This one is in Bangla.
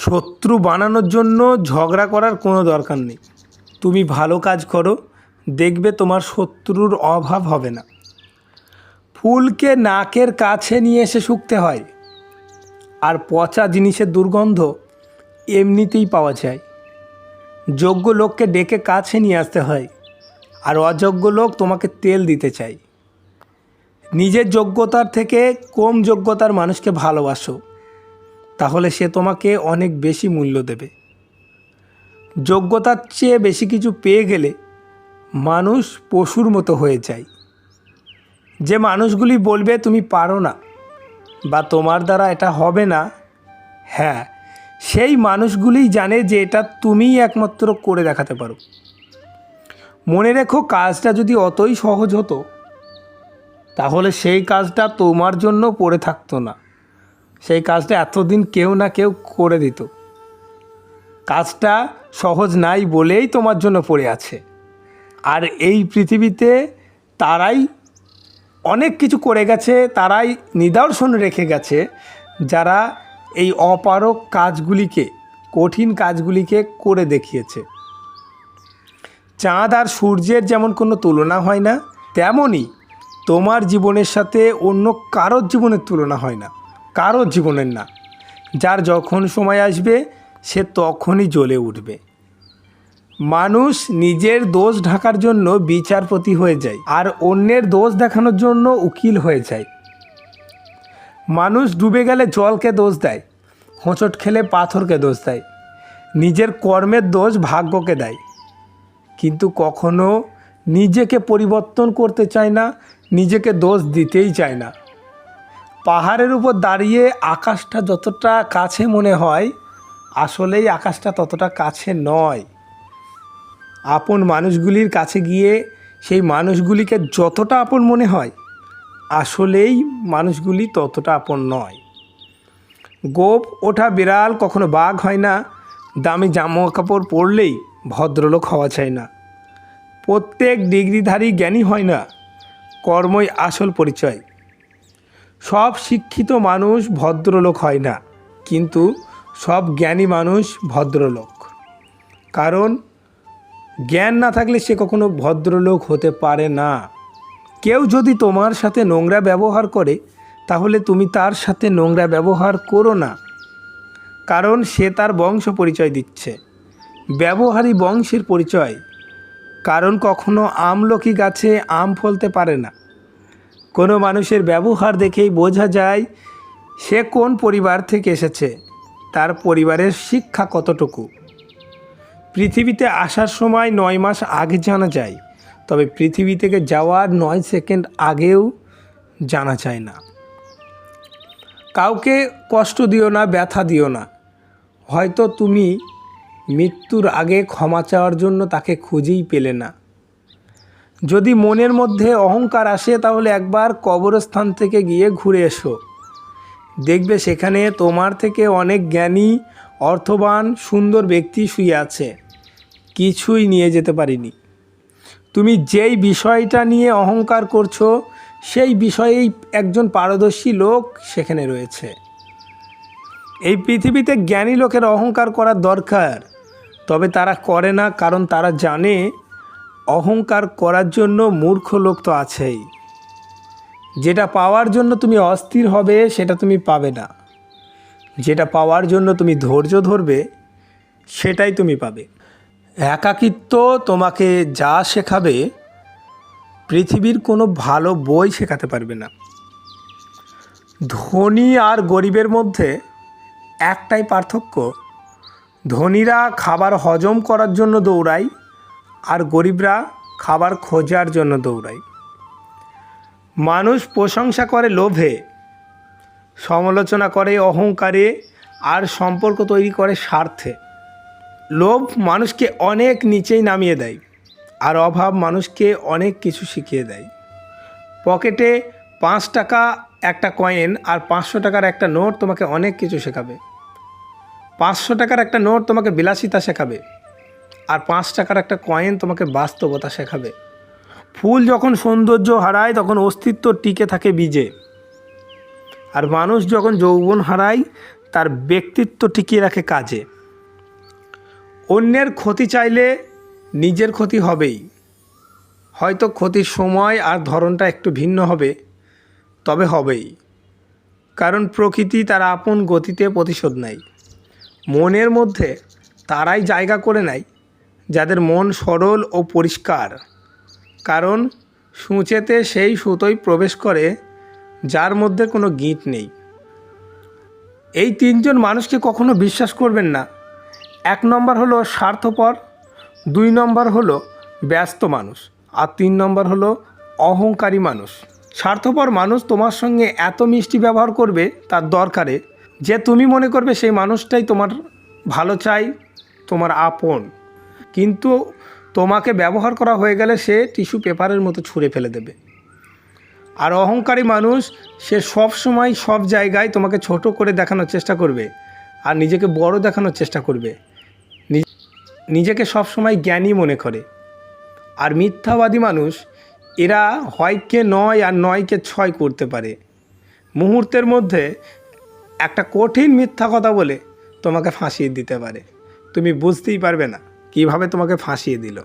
শত্রু বানানোর জন্য ঝগড়া করার কোনো দরকার নেই। তুমি ভালো কাজ করো, দেখবে তোমার শত্রুর অভাব হবে না। ফুলকে নাকের কাছে নিয়ে এসে শুকতে হয়, আর পচা জিনিসের দুর্গন্ধ এমনিতেই পাওয়া যায়। যোগ্য লোককে ডেকে কাছে নিয়ে আসতে হয়, আর অযোগ্য লোক তোমাকে তেল দিতে চায়। নিজের যোগ্যতার থেকে কম যোগ্যতার মানুষকে ভালোবাসো। তাহলে সে তোমাকে অনেক বেশি মূল্য দেবে। যোগ্যতার চেয়ে বেশি কিছু পেয়ে গেলে মানুষ পশুর মতো হয়ে যায়। যে মানুষগুলি বলবে, তুমি পারো না বা তোমার দ্বারা এটা হবে না হ্যাঁ সেই মানুষগুলিই জানে যে এটা তুমিই একমাত্র করে দেখাতে পারো। মনে রেখো, কাজটা যদি অতই সহজ হতো, তাহলে সেই কাজটা তোমার জন্য পড়ে থাকতো না। সেই কাজটা এতদিন কেউ না কেউ করে দিত। কাজটা সহজ নাই বলেই তোমার জন্য পড়ে আছে। আর এই পৃথিবীতে তারাই অনেক কিছু করে গেছে, তারাই নিদর্শন রেখে গেছে, যারা এই অপারক কাজগুলিকে, কঠিন কাজগুলিকে করে দেখিয়েছে। চাঁদ আর সূর্যের যেমন কোনো তুলনা হয় না, তেমনই তোমার জীবনের সাথে অন্য কারোর জীবনের তুলনা হয় না। কারোর জীবনের না। যার যখন সময় আসবে, সে তখনই জ্বলে উঠবে। মানুষ নিজের দোষ ঢাকার জন্য বিচারপতি হয়ে যায়, আর অন্যের দোষ দেখানোর জন্য উকিল হয়ে যায়। মানুষ ডুবে গেলে জলকে দোষ দেয়, হোঁচট খেলে পাথরকে দোষ দেয়, নিজের কর্মের দোষ ভাগ্যকে দেয়। কিন্তু কখনো নিজেকে পরিবর্তন করতে চায় না, নিজেকে দোষ দিতেই চায় না। পাহাড়ের উপর দাঁড়িয়ে আকাশটা যতটা কাছে মনে হয়, আসলেই আকাশটা ততটা কাছে নয়। আপন মানুষগুলির কাছে গিয়ে সেই মানুষগুলিকে যতটা আপন মনে হয়, আসলেই মানুষগুলি ততটা আপন নয়। গোপ, ওঠা বিড়াল কখনো বাঘ হয় না, দামি জামা কাপড় পরলেই ভদ্রলোক হওয়া চায় না। প্রত্যেক ডিগ্রিধারী জ্ঞানী হয় না, কর্মই আসল পরিচয়। সব শিক্ষিত মানুষ ভদ্রলোক হয় না, কিন্তু সব জ্ঞানী মানুষ ভদ্রলোক। কারণ, জ্ঞান না থাকলে সে কখনো ভদ্রলোক হতে পারে না। কেউ যদি তোমার সাথে নোংরা ব্যবহার করে, তাহলে তুমি তার সাথে নোংরা ব্যবহার করো না। কারণ সে তার বংশ পরিচয় দিচ্ছে। ব্যবহারই বংশের পরিচয়। কারণ কখনো আমলকি গাছে আম ফলতে পারে না। কোনো মানুষের ব্যবহার দেখেই বোঝা যায় সে কোন পরিবার থেকে এসেছে, তার পরিবারের শিক্ষা কতটুকু। পৃথিবীতে আসার সময় নয় মাস আগে জানা যায়, তবে পৃথিবী থেকে যাওয়ার নয় সেকেন্ড আগেও জানা যায় না। কাউকে কষ্ট দিও না, ব্যথা দিও না। হয়তো তুমি মৃত্যুর আগে ক্ষমা চাওয়ার জন্য তাকে খুঁজেই পেলে না। যদি মনের মধ্যে অহংকার আসে, তাহলে একবার কবরস্থান থেকে গিয়ে ঘুরে এসো। দেখবে সেখানে তোমার থেকে অনেক জ্ঞানী, অর্থবান, সুন্দর ব্যক্তি শুয়ে আছে। কিছুই নিয়ে যেতে পারিনি। তুমি যেই বিষয়টা নিয়ে অহংকার করছ, সেই বিষয়েই একজন পারদর্শী লোক সেখানে রয়েছে। এই পৃথিবীতে জ্ঞানী লোকের অহংকার করার দরকার, তবে তারা করে না, কারণ তারা জানে অহংকার করার জন্য মূর্খ লোক তো আছেই। যেটা পাওয়ার জন্য তুমি অস্থির হবে, সেটা তুমি পাবে না। যেটা পাওয়ার জন্য তুমি ধৈর্য ধরবে, সেটাই তুমি পাবে। একাকিত্ব তোমাকে যা শেখাবে, পৃথিবীর কোনো ভালো বই শেখাতে পারবে না। ধনী আর গরিবের মধ্যে একটাই পার্থক্য, ধনীরা খাবার হজম করার জন্য দৌড়ায় আর গরিবরা খাবার খোঁজার জন্য দৌড়ায়। মানুষ প্রশংসা করে লোভে, সমালোচনা করে অহংকারে, আর সম্পর্ক তৈরি করে স্বার্থে। লোভ মানুষকে অনেক নিচেই নামিয়ে দেয়, আর অভাব মানুষকে অনেক কিছু শিখিয়ে দেয়। পকেটে পাঁচ টাকা একটা কয়েন আর পাঁচশো টাকার একটা নোট তোমাকে অনেক কিছু শেখাবে। পাঁচশো টাকার একটা নোট তোমাকে বিলাসিতা শেখাবে। আর পাঁচ টাকার একটা কয়েন তোমাকে বাস্তবতা শেখাবে। ফুল যখন সৌন্দর্য হারায়, তখন অস্তিত্ব টিকে থাকে বীজে। আর মানুষ যখন যৌবন হারায়, তার ব্যক্তিত্ব টিকিয়ে রাখে কাজে। অন্যের ক্ষতি চাইলে নিজের ক্ষতি হবেই। হয়তো ক্ষতির সময় আর ধরনটা একটু ভিন্ন হবে, তবে হবেই। কারণ প্রকৃতি তার আপন গতিতে প্রতিশোধ নেয়। মনের মধ্যে তারাই জায়গা করে নেয়। যাদের মন সরল ও পরিষ্কার। কারণ সূচেতে সেই সুতোই প্রবেশ করে, যার মধ্যে কোনো গিঁট নেই। এই তিনজন মানুষকে কখনো বিশ্বাস করবেন না। এক নম্বর হলো স্বার্থপর, দুই নম্বর হলো ব্যস্ত মানুষ, আর তিন নম্বর হলো অহংকারী মানুষ। স্বার্থপর মানুষ তোমার সঙ্গে এত মিষ্টি ব্যবহার করবে তার দরকারে, যে তুমি মনে করবে সেই মানুষটাই তোমার ভালো চাই, তোমার আপন। কিন্তু তোমাকে ব্যবহার করা হয়ে গেলে সে টিস্যু পেপারের মতো ছুঁড়ে ফেলে দেবে। আর অহংকারী মানুষ, সে সব সময় সব জায়গায় তোমাকে ছোট করে দেখানোর চেষ্টা করবে আর নিজেকে বড় দেখানোর চেষ্টা করবে। নিজেকে সব সময় জ্ঞানী মনে করে। আর মিথ্যাবাদী মানুষ, এরা হয়কে নয় আর নয়কে ছয় করতে পারে। মুহূর্তের মধ্যে একটা কঠিন মিথ্যা কথা বলে তোমাকে ফাঁসিয়ে দিতে পারে। তুমি বুঝতেই পারবে না। কীভাবে তোমাকে ফাঁসিয়ে দিল?